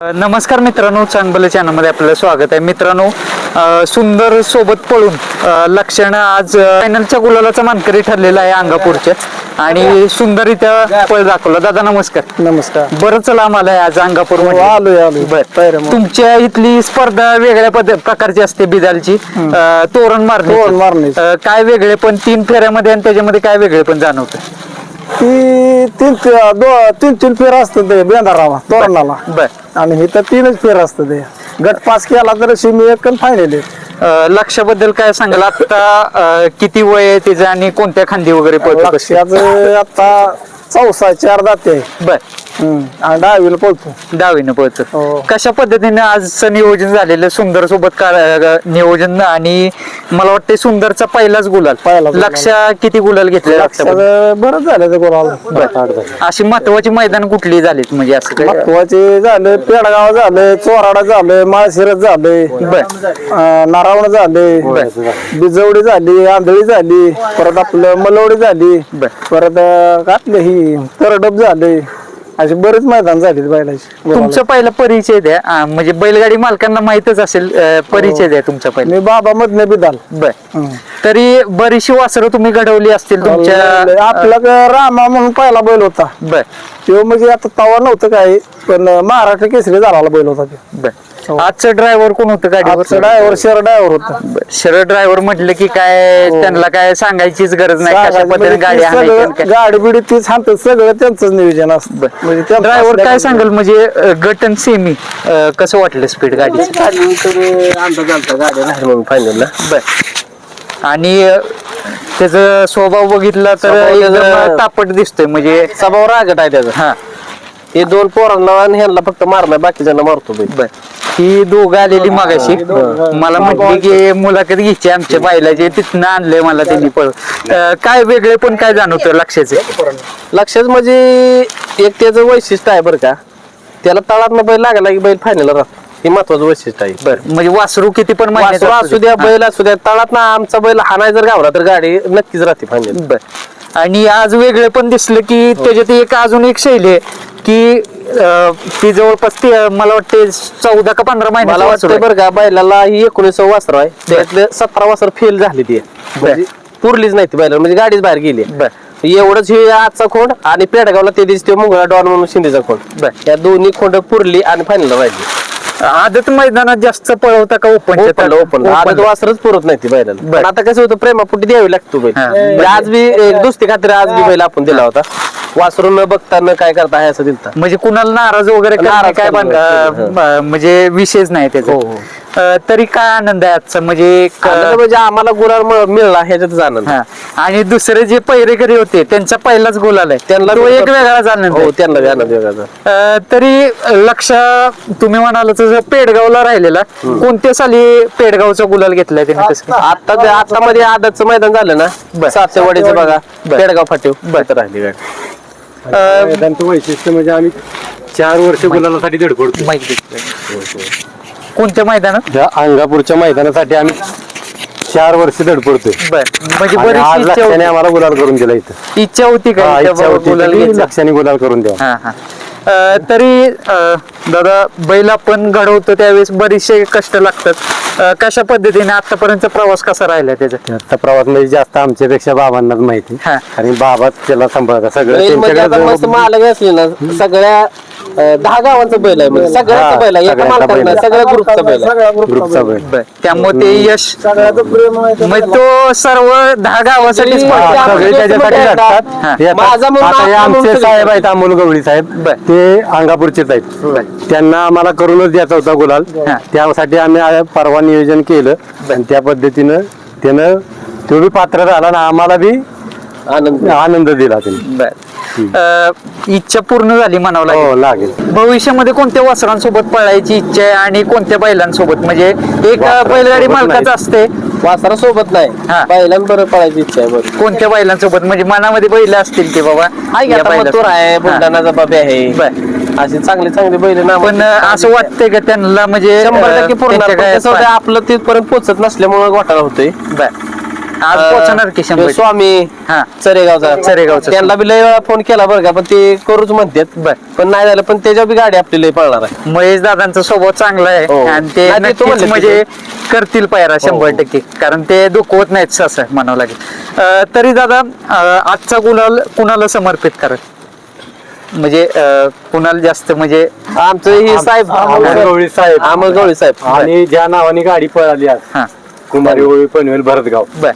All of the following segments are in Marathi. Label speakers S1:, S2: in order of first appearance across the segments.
S1: नमस्कार मित्रांनो चांगलं चॅनलमध्ये आपलं स्वागत आहे. मित्रांनो सुंदर सोबत पळून लक्षण आज फायनलच्या गुलालाचा मानकरी ठरलेला आहे अंगापूरच्या आणि सुंदर इथं पळ दाखवला. दादा नमस्कार.
S2: नमस्कार.
S1: बरंच लांब आलाय आज अंगापूर
S2: हो, आलोय आलोय.
S1: बर.
S2: पायऱ्या
S1: तुमच्या इथली स्पर्धा वेगळ्या प्रकारची असते बिदालची. तोरण मारणे. काय वेगळे पण तीन फेऱ्यामध्ये आणि त्याच्यामध्ये काय वेगळे पण जाणवतं?
S2: ती तीन दो- तीन तीन फेर असतं ते बेंदाराला तोरणाला.
S1: बर.
S2: आणि हे तर तीनच फेर असतं ते. गट पास केला तर शिमी एक फायनल
S1: अ, लक्षाबद्दल काय सांगाल? आता अ, किती वय आहे त्याचं आणि कोणत्या खांदी वगैरे पळतो कशी
S2: लक्ष्याच आता चौसा चार दाते. आहे
S1: बर.
S2: आणि डावीला पळतो
S1: डावीनं पळतो
S2: हो.
S1: कशा पद्धतीने आजचं नियोजन झालेलं सुंदर सोबत का- नियोजन आणि मला वाटतं सुंदरचा पहिलाच गुलाल.
S2: पहिला गुलाल.
S1: लक्ष किती गुलाल घेतले
S2: लक्षाचं बरंच झालं ते गोलाला.
S1: अशी महत्वाची मैदान कुठली झालीत म्हणजे असं काय?
S2: महत्त्वाचे झालं पेडगाव झालं चोराडा झालं माळशिरस झालं
S1: बर.
S2: नारावण झाले बिजवडी झाली आंधळी झाली परत आपलं मलवडी झाली
S1: बर.
S2: परत अं, आपलं ही तरडप झाले. अशी बरेच मैदान झाली बैलाची.
S1: तुमचा पहिला परिचय द्या. आ, म्हणजे बैलगाडी मालकांना माहितच असेल अ, परिचय द्या तुमचा पहिला.
S2: मी बाबा मधने बिदाल
S1: बर. तरी बरीचशी वासरं तुम्ही घडवली असतील तुमच्या
S2: आपला ग- रामा म्हणून पहिला बैल होता.
S1: बर.
S2: तो म्हणजे आता तवा नव्हतं काय पण महाराष्ट्र केसरी झाला बैल होता तो.
S1: बर. आजचं ड्रायव्हर कोण होतं गाडीवर
S2: ड्रायव्हर शहर ड्रायव्हर होता.
S1: शरद ड्रायव्हर म्हटलं की काय त्यांना काय सांगायचीच गरज नाही कशा पद्धतीने
S2: म्हणजे
S1: गाडी
S2: ते
S1: आणायची काय.
S2: गाडी बिडी तीच हाणतात सगळं त्यांचंच नियोजन असतं. म्हणजे त्यांचं
S1: ड्रायव्हर काय
S2: असल्यामुळे-
S1: सांगाल? म्हणजे गट आणि सेमी कसं वाटलं स्पीड गाडीचं?
S2: अंदाज आलता गाडी राहील म्हणून फायनल
S1: बर. आणि त्याचा स्वभाव बघितला तर
S2: त्याचा-
S1: तापट दिसतोय म्हणजे
S2: स्वभाव रागट आहे त्याचा.
S1: हा.
S2: हे दोन पोरांना आणि ह्यांना फक्त मारलाय बाकीच्यांना मारतो
S1: बर. ही दोघं आलेली मागाशी. मला म्हटली की मुलाखत घ्यायची आमच्या बायलाची तिथनं आणले मला त्यांनी पळ अ, काय वेगळे पण काय जाणवतं लक्षाचे?
S2: लक्षात म्हणजे एक त्याचं वैशिष्ट्य आहे बरं का. त्याला तळात बैल लागला की बैल फायनल राहतो. हे महत्वाचं वैशिष्ट्य आहे.
S1: बर. म्हणजे वासरू किती पण महिन्याचं
S2: वासरू असू द्या
S1: हा.
S2: बैल असू द्या तळात ना आमचा बैल हाणाय जर गावला तर गाडी नक्कीच राहते फायनल
S1: बर. आणि आज वेगळे पण दिसलं की त्याच्यात एक अजून एक शैली आहे. की अं, ती जवळपास ती मला वाटते चौदा का पंधरा
S2: मला
S1: महिन्याचं वासरू
S2: वाटतं
S1: आहे.
S2: बरं का बैलाला ही एकोणीस वासर आहे. त्यातले सतरा वासर फेल झाली ती. म्हणजे पुरलीच नाही ती बैला म्हणजे गाडीच बाहेर गेली.
S1: बर.
S2: एवढंच हे आजचा खोंड आणि पेडगावला ते दिवशी ते मुंगळा डॉन म्हणून शिंदेचा खोंड.
S1: बर.
S2: या दोन्ही खोंड पुरली आणि फायनल राहिली.
S1: आदत मैदानात जास्त पळवता का ओपन
S2: ओपन ओपन आदत वासरच पुरत नाही ती बैलाला.
S1: बर.
S2: पण आता कसं होतं प्रेमापुटी द्यावी लागतो बैल.
S1: हा.
S2: म्हणजे आज बी एक दुसरी खात्री आज बी बैल आपण दिला होता. वासरून न बघता न काय करता आहे असं दिलता?
S1: म्हणजे कुणाला नाराज वगैरे करणे
S2: नाराज
S1: काय
S2: करणे,
S1: बांध-. अं, म्हणजे विषयच नाही त्याचा
S2: हो, हो.
S1: अं, तरी काय आनंद आहे आजचा? म्हणजे
S2: आनंद म्हणजे आम्हाला गुलाल मिळ- मिळला ह्याच्यातच आनंद.
S1: हा. आणि दुसरे जे पहिरेकरी होते त्यांचा पहिलाच गोल आलाय
S2: त्यांना
S1: तो एक वेगळाच आनंद आहे.
S2: हो त्यांना बी आनंद
S1: अ, तरी लक्ष तुम्ही म्हणाल तसं पेडगावला राहिलेला कोणत्या साली पेडगावचा गुलाल घेतलाय त्याने कसं
S2: आता आता मध्ये आदतचं मैदान झालं ना? सातशेवाडीचं बघा.
S1: बर.
S2: पेडगाव फाटीव तर राहिली गाडी.
S1: अ,
S3: वैशिष्ट्य म्हणजे आम्ही चार वर्ष गुलालासाठी धडपडतो
S1: माहीत. कोणत्या मैदानात?
S3: अंगापूरच्या मैदानासाठी आम्ही चार वर्ष धडपडतोय.
S1: बर. म्हणजे
S3: आणि
S1: बरीच
S3: आज
S1: इच्छा
S3: लक्षाने
S1: होती.
S3: आम्हाला गुलाल करून दिला इथं.
S1: इच्छा होती का
S3: हा, इच्छा
S1: बाबा
S3: होती.
S1: घ्यायचा?
S3: लक्षाने गुलाल करून द्या
S1: हा हा. अ, तरी अ, दादा बैल आपण घडवतो त्यावेळेस बरेचसे कष्ट लागतात. अ, कशा पद्धतीने आतापर्यंत प्रवास कसा राहिला त्याचा
S3: आता प्रवास म्हणजे जास्त आमच्यापेक्षा बाबांनाच माहिती.
S1: हा.
S3: आणि बाबाच त्याला सांभाळतात. सगळं
S2: बैल आता मस्त
S3: त्यांच्याकडे
S2: मालक असले ना सगळ्या अं, दहा गावांचा बैल आहे म्हणजे सगळ्याचा बैल आहे. एका
S3: सगळ्याचा बैल आहे.
S2: सगळ्या ग्रुपचा बैल आहे.
S3: ग्रुपचा बैल.
S1: बर त्यामुळे ते यश
S2: सगळ्याचं प्रेम आहे
S1: मग तो सर्व दहा गावासाठीच
S2: हा,
S1: पळतो.
S3: सगळे त्याच्यासाठी लढतात
S2: माझा
S3: आता हे आमचे साहेब आहेत अमोल गवळी साहेब.
S1: बर.
S3: ते अंगापूरचेच आहेत. त्यांना आम्हाला करूनच द्यायचा होता गुलाल.
S1: हा.
S3: त्यासाठी आम्ही आ- परवा नियोजन केलं. आणि त्या पद्धतीनं त्यानं तो बी पात्र झाला आणि आम्हाला बी
S2: आनंद.
S3: आनंद दिला त्यांनी.
S1: बर. अ, इच्छा पूर्ण झाली म्हणावं लागेल
S3: हो लागेल.
S1: भविष्यामध्ये कोणत्या वासरांसोबत पळायची इच्छा आहे आणि कोणत्या बैलांसोबत? म्हणजे एक अ, बैलगाडी मालकाचं. असते.
S2: वासरा सोबत नाही.
S1: हा.
S2: बैलां बरं पळायची इच्छा आहे बरं.
S1: कोणत्या बैलांसोबत? म्हणजे मनामध्ये बैल असतील की बाबा
S2: हाय की
S1: या
S2: आता
S1: बैलासोबत.
S2: मथुर आहे
S1: हा.
S2: बुलढाणाचा बाबे आहे.
S1: बर.
S2: अशी चांगली चांगली बैल ना
S1: पण अ, असं वाटतंय का त्यांना? म्हणजे
S2: शंभर
S1: अ,
S2: टक्के पूर्ण
S1: त्यांच्या
S2: पण
S1: काय
S2: कसं होतंय, आपलं तिथपर्यंत पोहोचत नसल्यामुळे घोटाळा होतोय.
S1: बर. आज
S2: अं,
S1: पोहोचणार की शंभर?
S2: तो स्वामी
S1: हा.
S2: चरेगावचा
S1: चरेगावचा.
S2: त्यांना बी लय वेळा फोन केला बरं का पण ते करूच म्हणतात.
S1: बर.
S2: पण नाही झालं पण त्याच्यावर बी गाडी आपली लय पळणार आहे.
S1: महेश दादांचा स्वभाव चांगला आहे
S2: हो.
S1: आणि ते
S2: नाही, ते
S1: नक्कीच
S2: तो म्हणले
S1: म्हणजे करतील पायरा शंभर
S2: हो.
S1: टक्के. कारण ते दुखवत नाहीत असं म्हणावं लागेल. अं, तरी दादा अं, आजचा गुलाल कुणाला समर्पित करा म्हणजे अं, कुणाला जास्त म्हणजे
S2: आमचं ही साहेब
S3: अमोल गवळी साहेब.
S2: अमोल गवळी साहेब.
S3: आणि ज्या नावाने गाडी पळाली आज
S1: हा.
S3: कुमारी ओळी पनवेल भरतगाव.
S1: बर.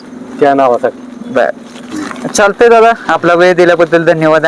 S3: त्या नावासाठी.
S1: बर. चालतंय दादा. आपला वेळ दिल्याबद्दल धन्यवाद.